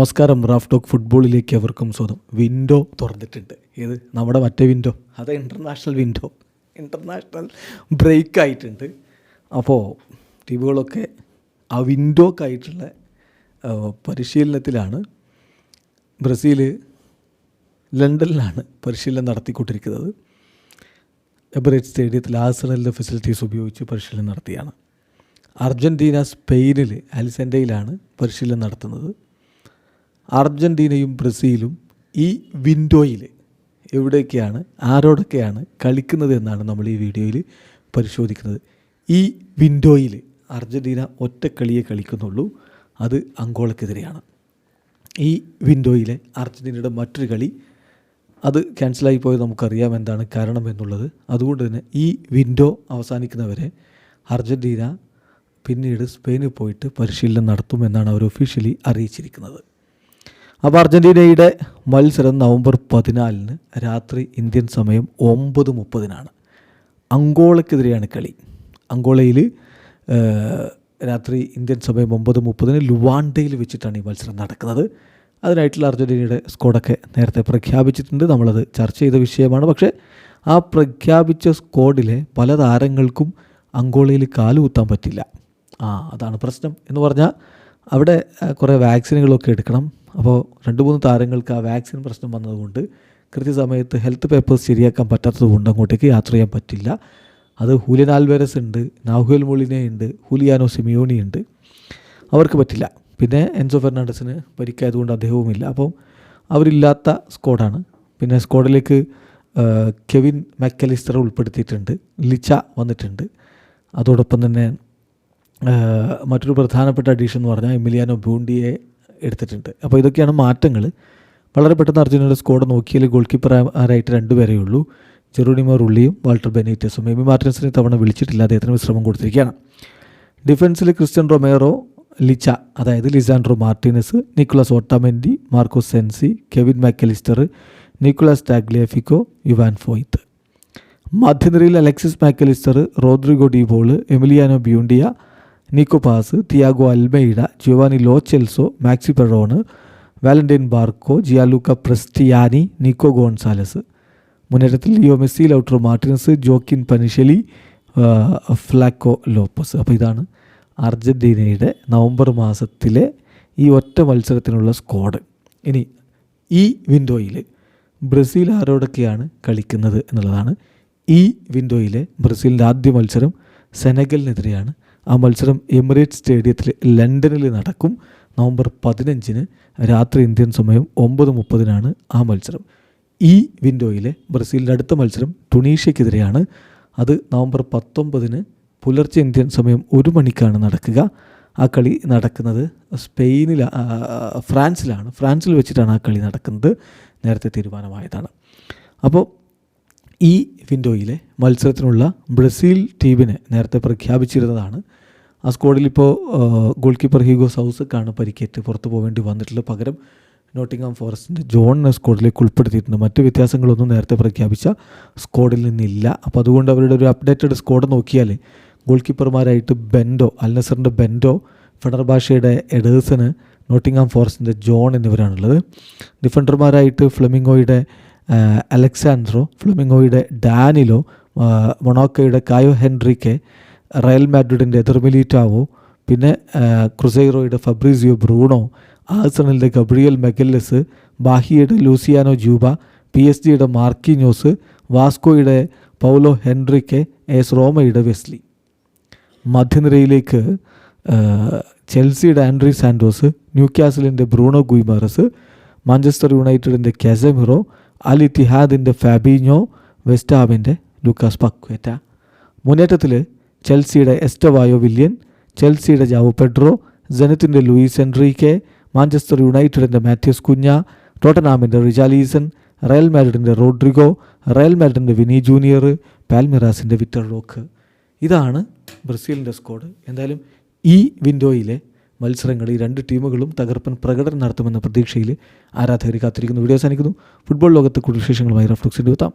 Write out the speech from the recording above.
നമസ്കാരം Raf talk ഫുട്ബോളിലേക്ക് അവർക്കും സ്വാഗതം. വിൻഡോ തുറന്നിട്ടുണ്ട്. ഏത്? നമ്മുടെ മറ്റേ വിൻഡോ? അത് ഇന്റർനാഷണൽ വിൻഡോ. ഇന്റർനാഷണൽ ബ്രേക്ക് ആയിട്ടുണ്ട്. അപ്പോൾ ടീമുകളൊക്കെ ആ വിൻഡോക്കായിട്ടുള്ള പരിശീലനത്തിലാണ്. ബ്രസീൽ ലണ്ടനിലാണ് പരിശീലനം നടത്തിക്കൊണ്ടിരിക്കുന്നത്. എബറേറ്റ് സ്റ്റേഡിയത്തിൽ ആസണലിന്റെ ഫെസിലിറ്റീസ് ഉപയോഗിച്ച് പരിശീലനം നടത്തിയാണ്. അർജന്റീന സ്പെയിനിൽ അലിസെൻഡയിലാണ് പരിശീലനം നടത്തുന്നത്. അർജന്റീനയും ബ്രസീലും ഈ വിൻഡോയിൽ എവിടെയൊക്കെയാണ് ആരോടൊക്കെയാണ് കളിക്കുന്നത് എന്നാണ് നമ്മൾ ഈ വീഡിയോയിൽ പരിശോധിക്കുന്നത്. ഈ വിൻഡോയിൽ അർജന്റീന ഒറ്റ കളിക്കുന്നുള്ളൂ. അത് അങ്കോളക്കെതിരെയാണ്. ഈ വിൻഡോയിലെ അർജന്റീനയുടെ മറ്റൊരു കളി അത് ക്യാൻസലായി പോയത് നമുക്കറിയാം എന്താണ് കാരണം എന്നുള്ളത്. അതുകൊണ്ട് തന്നെ ഈ വിൻഡോ അവസാനിക്കുന്നവരെ അർജന്റീന പിന്നീട് സ്പെയിനിൽ പോയിട്ട് പരിശീലനം നടത്തുമെന്നാണ് അവർ ഒഫീഷ്യലി അറിയിച്ചിരിക്കുന്നത്. അപ്പോൾ അർജന്റീനയുടെ മത്സരം നവംബർ പതിനാലിന് രാത്രി ഇന്ത്യൻ സമയം ഒമ്പത് മുപ്പതിനാണ്. അങ്കോളക്കെതിരെയാണ് കളി. അങ്കോളയിൽ രാത്രി ഇന്ത്യൻ സമയം ഒമ്പത് മുപ്പതിന് ലുവാണ്ടയിൽ വെച്ചിട്ടാണ് ഈ മത്സരം നടക്കുന്നത്. അതിനായിട്ടുള്ള അർജന്റീനയുടെ സ്കോഡൊക്കെ നേരത്തെ പ്രഖ്യാപിച്ചിട്ടുണ്ട്. നമ്മളത് ചർച്ച ചെയ്ത വിഷയമാണ്. പക്ഷേ ആ പ്രഖ്യാപിച്ച സ്കോഡിലെ പല താരങ്ങൾക്കും അങ്കോളയിൽ കാലുകുത്താൻ പറ്റില്ല. ആ അതാണ് പ്രശ്നം എന്ന് പറഞ്ഞാൽ അവിടെ കുറേ വാക്സിനുകളൊക്കെ എടുക്കണം. അപ്പോൾ രണ്ട് മൂന്ന് താരങ്ങൾക്ക് ആ വാക്സിൻ പ്രശ്നം വന്നതുകൊണ്ട് കൃത്യസമയത്ത് ഹെൽത്ത് പേപ്പേഴ്സ് ശരിയാക്കാൻ പറ്റാത്തതുകൊണ്ട് അങ്ങോട്ടേക്ക് യാത്ര ചെയ്യാൻ പറ്റില്ല. അത് ഹൂലിയൻ ആൽവേരസ് ഉണ്ട് നാഹുൽ മൊളിനെ ഉണ്ട് ഹൂലിയാനോ സിമിയോണി ഉണ്ട്. അവർക്ക് പറ്റില്ല. പിന്നെ എൻസോ ഫെർണാണ്ടസിന് പരിക്കായതുകൊണ്ട് അദ്ദേഹവുമില്ല. അപ്പം അവരില്ലാത്ത സ്ക്വാഡാണ്. പിന്നെ സ്ക്വാഡിലേക്ക് കെവിൻ മെക്കലിസ്റ്റർ ഉൾപ്പെടുത്തിയിട്ടുണ്ട്. ലിച്ച വന്നിട്ടുണ്ട്. അതോടൊപ്പം തന്നെ മറ്റൊരു പ്രധാനപ്പെട്ട അഡീഷൻ എന്ന് പറഞ്ഞാൽ എമിലിയാനോ ബൂണ്ടിയെ എടുത്തിട്ടുണ്ട്. അപ്പോൾ ഇതൊക്കെയാണ് മാറ്റങ്ങൾ. വളരെ പെട്ടെന്ന് അർജുനയുടെ സ്കോഡ് നോക്കിയാൽ ഗോൾ കീപ്പർ ആരായിട്ട് രണ്ടുപേരേ ഉള്ളൂ. ജെറോണിമോ റുള്ളിയും വാൾട്ടർ ബെനീറ്റസും. എമി മാർട്ടിൻസിനെ തവണ വിളിച്ചിട്ടില്ല. അദ്ദേഹത്തിന് വിശ്രമം കൊടുത്തിരിക്കുകയാണ്. ഡിഫൻസിൽ ക്രിസ്ത്യൻ റൊമേറോ ലിച്ച അതായത് Lisandro Martinez Nicolas Otamendi Marco Senesi Kevin Mac Allister Nicolas Tagliafico Juan Foyth. മധ്യനിരയിൽ Alexis Mac Allister Rodrigo De Paul Emiliano Buendia Nico Paz Thiago Almada Giovani Lo Celso Maxi Perrone Valentin Barco Gianluca Prestianni Nico Gonzalez. മുന്നേറ്റത്തിൽ Leo Messi Lautaro Martinez Joaquin Panichelli Flaco Lopez. അപ്പോൾ ഇതാണ് അർജന്റീനയുടെ November മാസത്തിലെ ഈ ഒറ്റ മത്സരത്തിനുള്ള squad. ഇനി ഈ വിൻഡോയിൽ ബ്രസീൽ ആരോടൊക്കെയാണ് കളിക്കുന്നത് എന്നുള്ളതാണ്. ഈ വിൻഡോയിലെ ബ്രസീലിന്റെ ആദ്യ മത്സരം സെനഗലിനെതിരെയാണ്. ആ മത്സരം എമിറേറ്റ്സ് സ്റ്റേഡിയത്തിൽ ലണ്ടനിൽ നടക്കും. നവംബർ പതിനഞ്ചിന് രാത്രി ഇന്ത്യൻ സമയം ഒമ്പത് മുപ്പതിനാണ് ആ മത്സരം. ഈ വിൻഡോയിലെ ബ്രസീലിന്റെ അടുത്ത മത്സരം ടുണീഷ്യക്കെതിരെയാണ്. അത് നവംബർ പത്തൊമ്പതിന് പുലർച്ചെ ഇന്ത്യൻ സമയം ഒരു മണിക്കാണ് നടക്കുക. ആ കളി നടക്കുന്നത് സ്പെയിനിൽ ഫ്രാൻസിലാണ്. ഫ്രാൻസിൽ വെച്ചിട്ടാണ് ആ കളി നടക്കുന്നത്. നേരത്തെ തീരുമാനമായതാണ്. അപ്പോൾ ഈ വിൻഡോയിലെ മത്സരത്തിനുള്ള ബ്രസീൽ ടീമിനെ നേരത്തെ പ്രഖ്യാപിച്ചിരുന്നതാണ്. ആ സ്ക്വാഡിൽ ഇപ്പോൾ ഗോൾ കീപ്പർ ഹീഗോ സൗസക്കാണ് പരിക്കേറ്റ് പുറത്തു പോകേണ്ടി വന്നിട്ടുള്ളത് പകരം നോട്ടിംഗ്ഹാം ഫോറസ്റ്റിന്റെ ജോൺ സ്ക്വാഡിലേക്ക് ഉൾപ്പെടുത്തിയിട്ടുണ്ട്. മറ്റ് വ്യത്യാസങ്ങളൊന്നും നേരത്തെ പ്രഖ്യാപിച്ച സ്ക്വാഡിൽ നിന്നില്ല. അപ്പോൾ അതുകൊണ്ട് അവരുടെ ഒരു അപ്ഡേറ്റഡ് സ്ക്വാഡ് നോക്കിയാൽ ഗോൾ കീപ്പർമാരായിട്ട് ബെൻഡോ അൽനസറിന്റെ ബെൻഡോ ഫെഡർബാഷയുടെ എഡേഴ്സന് നോട്ടിംഗ്ഹാം ഫോറസ്റ്റിന്റെ ജോൺ എന്നിവരാണുള്ളത്. ഡിഫൻഡർമാരായിട്ട് ഫ്ലെമിംഗോയുടെ അലക്സാൻഡ്രോ ഫ്ലമിങ്ങോയുടെ ഡാനിലോ മൊണോക്കയുടെ കായോ ഹെൻറിക്കെ റയൽ മാഡ്രിഡിന്റെ എതിർമിലീറ്റാവോ പിന്നെ ക്രുസൈറോയുടെ ഫബ്രീസിയോ ബ്രൂണോ ആഴ്സണലിന്റെ ഗബ്രിയൽ മെഗല്ലസ് ബാഹിയയുടെ ലൂസിയാനോ ജൂബ പി എസ് ജിയുടെ മാർക്കിന്യൂസ് വാസ്കോയുടെ പൗലോ ഹെൻറിക്കെ എസ് റോമയുടെ വെസ്ലി. മധ്യനിരയിലേക്ക് ചെൽസിയുടെ ആൻഡ്രി സാൻഡോസ് ന്യൂ കാസലിന്റെ ബ്രൂണോ ഗുയ്മാറസ് മാഞ്ചസ്റ്റർ യുണൈറ്റഡിന്റെ കെസമിറോ അൽ ഇത്തിഹാദിന്റെ ഫാബിഞ്ഞോ വെസ്റ്റാമിന്റെ ലൂക്കാസ് പക്വേറ്റ. മുന്നേറ്റത്തിൽ ചെൽസിയുടെ എസ്റ്റവായോ വില്യൻ ചെൽസിയുടെ ജാവോ പെഡ്രോ ജനത്തിന്റെ ലൂയിസ് എൻട്രീക്കെ മാഞ്ചസ്റ്റർ യുണൈറ്റഡിന്റെ മാത്യൂസ് കുഞ്ഞ ടോട്ടനാമിന്റെ റിജാലീസൺ റയൽ മാഡ്രിഡിന്റെ റോഡ്രിഗോ റയൽ മാഡ്രിഡിന്റെ വിനി ജൂനിയർ പാൽമിറാസിന്റെ വിറ്റർ റോക്ക്. ഇതാണ് ബ്രസീലിന്റെ സ്കോഡ്. എന്തായാലും ഈ വിൻഡോയിലെ മത്സരങ്ങൾ ഈ രണ്ട് ടീമുകളും തകർപ്പൻ പ്രകടനം നടത്തുമെന്ന പ്രതീക്ഷയിൽ ആരാധകർ കാത്തിരിക്കുന്നു. വീഡിയോ അവസാനിക്കുന്നു. ഫുട്ബോൾ ലോകത്തെ കൂടുതൽ വിശേഷങ്ങളുമായി റഫ്ലക്സിന്റെ എത്താം